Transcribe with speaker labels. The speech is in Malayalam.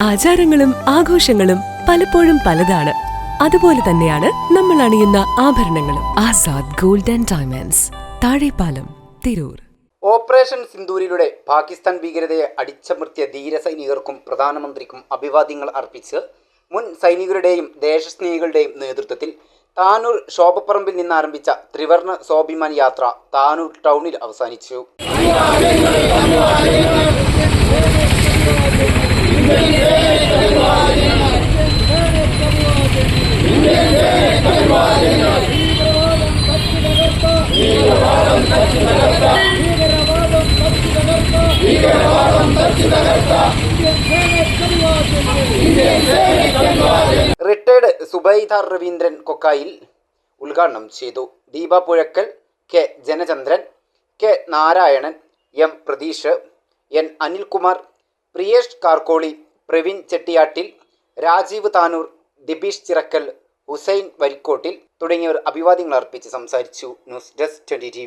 Speaker 1: ആചാരങ്ങളും ആഘോഷങ്ങളും പലപ്പോഴും പലതാണ്. അതുപോലെ തന്നെയാണ് നമ്മൾ അണിയുന്ന ആഭരണങ്ങളും. Azad gold and diamonds Thazhepalam Tirur.
Speaker 2: Operation സിന്ദൂരിലൂടെ Pakistan ഭീകരതയെ അടിച്ചമർത്തിയ ധീരസൈനികർക്കും പ്രധാനമന്ത്രിക്കും അഭിവാദ്യങ്ങൾ അർപ്പിച്ച് മുൻ സൈനികരുടെയും ദേശസ്നേഹികളുടെയും നേതൃത്വത്തിൽ താനൂർ ശോഭപ്പറമ്പിൽ നിന്ന് ആരംഭിച്ച ത്രിവർണ സ്വാഭിമാൻ യാത്ര താനൂർ ടൗണിൽ അവസാനിച്ചു. റിട്ടയർഡ് സുബൈദാർ രവീന്ദ്രൻ കൊക്കായിൽ ഉദ്ഘാടനം ചെയ്തു. Deepa Puzhakkal K Janachandran K Narayanan M Pratheesh N Anilkumar Priyesh Karkoli Praveen Chettiyattil Rajeev Tanur Dibeesh Chirakkal Hussain Varikkottil തുടങ്ങിയവർ അഭിവാദ്യങ്ങൾ അർപ്പിച്ച് സംസാരിച്ചു. News desk twenty T